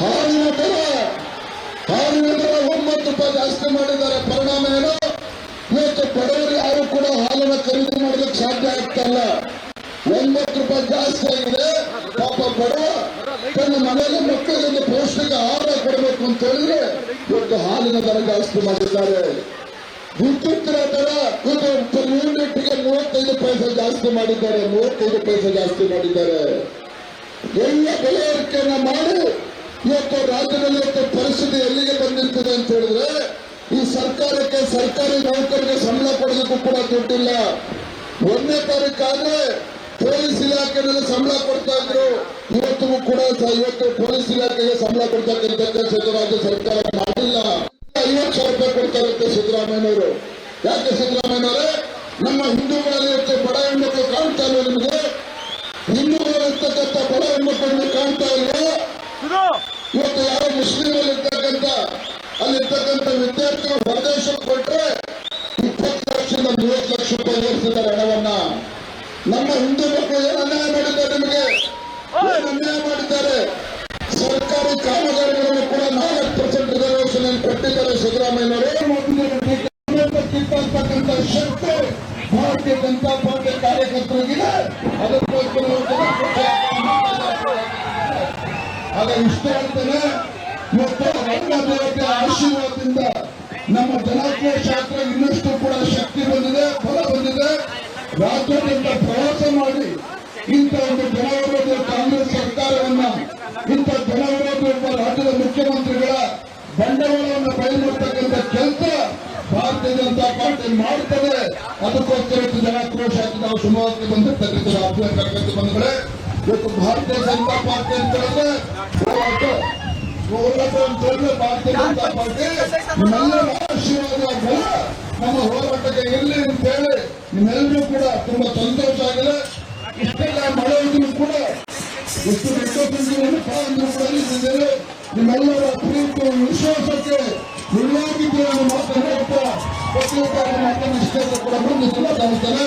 ಹಾಲಿನ ದರ ಹಾಲಿನ ದರ ಒಂಬತ್ತು ರೂಪಾಯಿ ಜಾಸ್ತಿ ಮಾಡಿದ್ದಾರೆ ಪರಿಣಾಮ ಏನು ಇವತ್ತು ಬಡವರು ಯಾರು ಕೂಡ ಹಾಲನ್ನು ಖರೀದಿ ಮಾಡೋದಕ್ಕೆ ಸಾಧ್ಯ ಆಗ್ತಾ ಇಲ್ಲ ಒಂಬತ್ತು ರೂಪಾಯಿ ಜಾಸ್ತಿ ಆಗಿದೆ ಪಾಪ ಬಡವ ತನ್ನ ಮನೆಯಲ್ಲಿ ಮಕ್ಕಳಿಗೆ ಪೌಷ್ಟಿಕ ಆಹಾರ ಕೊಡಬೇಕು ಅಂತ ಹೇಳಿದ್ರೆ ಇವತ್ತು ಹಾಲಿನ ದರ ಜಾಸ್ತಿ ಮಾಡಿದ್ದಾರೆ ವಿದ್ಯುತ್ತಿನ ದರ ಯೂನಿಟ್ಗೆ ಮೂವತ್ತೈದು ಪೈಸೆ ಜಾಸ್ತಿ ಮಾಡಿದ್ದಾರೆ. ಮೂವತ್ತೈದು ಪೈಸೆ ಜಾಸ್ತಿ ಮಾಡಿದ್ದಾರೆ. ಎಲ್ಲ ಬೆಲೆ ಏರಿಕೆಯನ್ನ ಇವತ್ತು ರಾಜ್ಯದಲ್ಲಿ ಇವತ್ತು ಪರಿಸ್ಥಿತಿ ಎಲ್ಲಿಗೆ ಬಂದಿರ್ತದೆ ಅಂತ ಹೇಳಿದ್ರೆ, ಈ ಸರ್ಕಾರಕ್ಕೆ ಸರ್ಕಾರಿ ನೌಕರಿಗೆ ಸಂಬಳ ಕೊಡೋದಕ್ಕೂ ಕೂಡ ದುಡ್ಡಿಲ್ಲ. ಒಂದನೇ ತಾರೀಕಾದ್ರೆ ಪೊಲೀಸ್ ಇಲಾಖೆನಲ್ಲಿ ಸಂಬಳ ಕೊಡ್ತಾ ಇದ್ರು. ಇವತ್ತಿಗೂ ಕೂಡ ಇವತ್ತು ಪೊಲೀಸ್ ಇಲಾಖೆಗೆ ಸಂಬಳ ಕೊಡ್ತಕ್ಕಂಥ ಕೆಲಸ ರಾಜ್ಯ ಸರ್ಕಾರ ಮಾಡಿಲ್ಲ. ಐವತ್ತು ಸಾವಿರ ರೂಪಾಯಿ ಕೊಡ್ತಾ ಇರುತ್ತೆ ಸಿದ್ದರಾಮಯ್ಯನವರು. ಯಾಕೆ ಸಿದ್ದರಾಮಯ್ಯನವರೇ? ನಮ್ಮ ಹಿಂದೂಗಳಲ್ಲಿ ಇವತ್ತು ಬಡ ಹೆಣ್ಮಕ್ಳು ಕಾಣ್ತಾ ಇಲ್ಲ ನಿಮಗೆ? ಹಿಂದೂಗಳಿರ್ತಕ್ಕಂಥ ಬಡ ಹೆಣ್ಮಕ್ಳನ್ನು ಕಾಣ್ತಾ ಇಲ್ವಾ? ಇವತ್ತು ಯಾರೋ ಮುಸ್ಲಿಮಲ್ಲಿ ಇರ್ತಕ್ಕಂಥ ಅಲ್ಲಿರ್ತಕ್ಕಂಥ ವಿದ್ಯಾರ್ಥಿಗಳು ಹೊರದೇಶಕ್ಕೆ ಕೊಟ್ರೆ ಇಪ್ಪತ್ತು ಲಕ್ಷದಿಂದ ಮೂವತ್ತು ಲಕ್ಷ ರೂಪಾಯಿ ಏರಿಸಿದ್ದಾರೆ ಹಣವನ್ನ. ನಮ್ಮ ಹಿಂದೂ ಮಕ್ಕಳು ಏನು ಅನ್ಯಾಯ ಮಾಡಿದ್ದಾರೆ ನಿಮಗೆ? ಏನು ಅನ್ಯಾಯ ಮಾಡಿದ್ದಾರೆ? ಸರ್ಕಾರಿ ಕಾಮಗಾರಿಗಳನ್ನು ಕೂಡ ನಾಲ್ಕು ಪರ್ಸೆಂಟ್ ರಿಸರ್ವೇಶನ್ ಕೊಟ್ಟಿದ್ದಾರೆ ಸಿದ್ದರಾಮಯ್ಯನವರು. ಭಾರತೀಯ ಜನತಾ ಪಾರ್ಟಿ ಕಾರ್ಯಕರ್ತರಿಗಿದೆ. ಅದಕ್ಕೋಸ್ಕರ ಇವತ್ತು ಆಗ ಇಷ್ಟ ಹೇಳ್ತೇನೆ ಇವತ್ತು ಆಶೀರ್ವಾದದಿಂದ ನಮ್ಮ ಜನಾಂಗೀಯ ಶಾಸ್ತ್ರ ಇನ್ನಷ್ಟು ಕೂಡ ಶಕ್ತಿ ಬಂದಿದೆ ಫಲ ಬಂದಿದೆ. ರಾಜ್ಯದಿಂದ ಪ್ರವಾಸ ಮಾಡಿ ಇಂಥ ಒಂದು ಜನವಿರೋಧ ಕಾಂಗ್ರೆಸ್ ಸರ್ಕಾರವನ್ನ, ಇಂಥ ಜನವಿರೋಧ ಒಬ್ಬ ರಾಜ್ಯದ ಮುಖ್ಯಮಂತ್ರಿಗಳ ಬಂಡವಾಳವನ್ನು ಬಯಲು ಮಾಡ್ತಕ್ಕಂಥ ಕೆಲಸ ಭಾರತೀಯ ಜನತಾ ಪಾರ್ಟಿ ಮಾಡ್ತದೆ. ಅದಕ್ಕೋಸ್ಕರ ಜನಾಕ್ರೋಶ ಹಾಕಿ ನಾವು ಶಿವಮೊಗ್ಗಕ್ಕೆ ಬಂದಿರ್ತಕ್ಕಂಥ ಅಭ್ಯರ್ಥಿ ಬಂಧುಗಳೇ ಇವತ್ತು ಭಾರತೀಯ ಜನತಾ ಪಾರ್ಟಿ ಅಂತ ಹೇಳಿದ್ರೆ ಹೋರಾಟ ಹೋರಾಟ ಅಂತ ಹೇಳಿದ್ರೆ ಭಾರತೀಯ ಜನತಾ ಪಾರ್ಟಿ ನಿಮ್ಮೆಲ್ಲರ ಆಶೀರ್ವಾದ ನಮ್ಮ ಹೋರಾಟಕ್ಕೆ ಇರಲಿ ಅಂತ ಹೇಳಿ ನಿಮ್ಮೆಲ್ಲರೂ ಕೂಡ ತುಂಬಾ ಸಂತೋಷ ಆಗಿದೆ. ಇಷ್ಟೆಲ್ಲ ಮಾಡೋದ್ರು ಕೂಡ, ಎಷ್ಟು ಕೂಡ ನಿಮ್ಮೆಲ್ಲರ ಪ್ರೀತಿ ವಿಶ್ವಾಸಕ್ಕೆ ನಿಜವಾಗಿದ್ದು ಮಾತನಾಡುತ್ತಾ ಪ್ರತಿಯೊಬ್ಬರ ಮಾತನ್ನು ಇಷ್ಟೇ ಕೂಡ ಮುಂದೆ ಮಾತಾಡ್ತೇನೆ